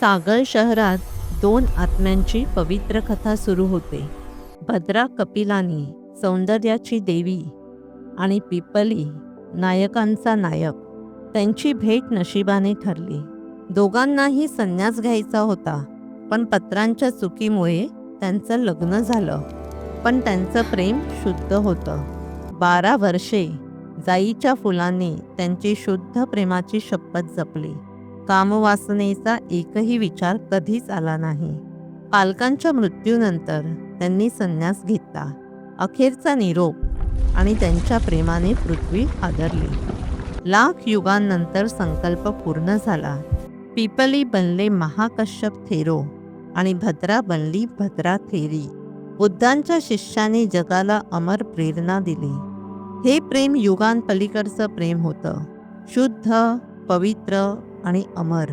सागर शहरात दोन आत्म्यांची पवित्र कथा सुरू होते. भद्रा कपिलानी सौंदर्याची देवी आणि पिपली नायकांचा नायक. त्यांची भेट नशिबाने ठरली. दोघांनाही संन्यास घ्यायचा होता पण पत्रांच्या चुकीमुळे त्यांचं लग्न झालं. पण त्यांचं प्रेम शुद्ध होतं. बारा वर्षे जाईच्या फुलांनी त्यांची शुद्ध प्रेमाची शपथ जपली. कामवासनेचा एकही विचार कधीच आला नाही. पालकांच्या मृत्यूनंतर त्यांनी संन्यास घेतला. अखेरचा निरोप आणि त्यांच्या प्रेमाने पृथ्वी आदरली लाख युगांनंतर संकल्प पूर्ण झाला. पिपली बनले महाकश्यप थेरो आणि भद्रा बनली भद्रा थेरी. बुद्धांच्या शिष्याने जगाला अमर प्रेरणा दिली. हे प्रेम युगांपलीकडचं प्रेम होतं. शुद्ध पवित्र आणि अमर.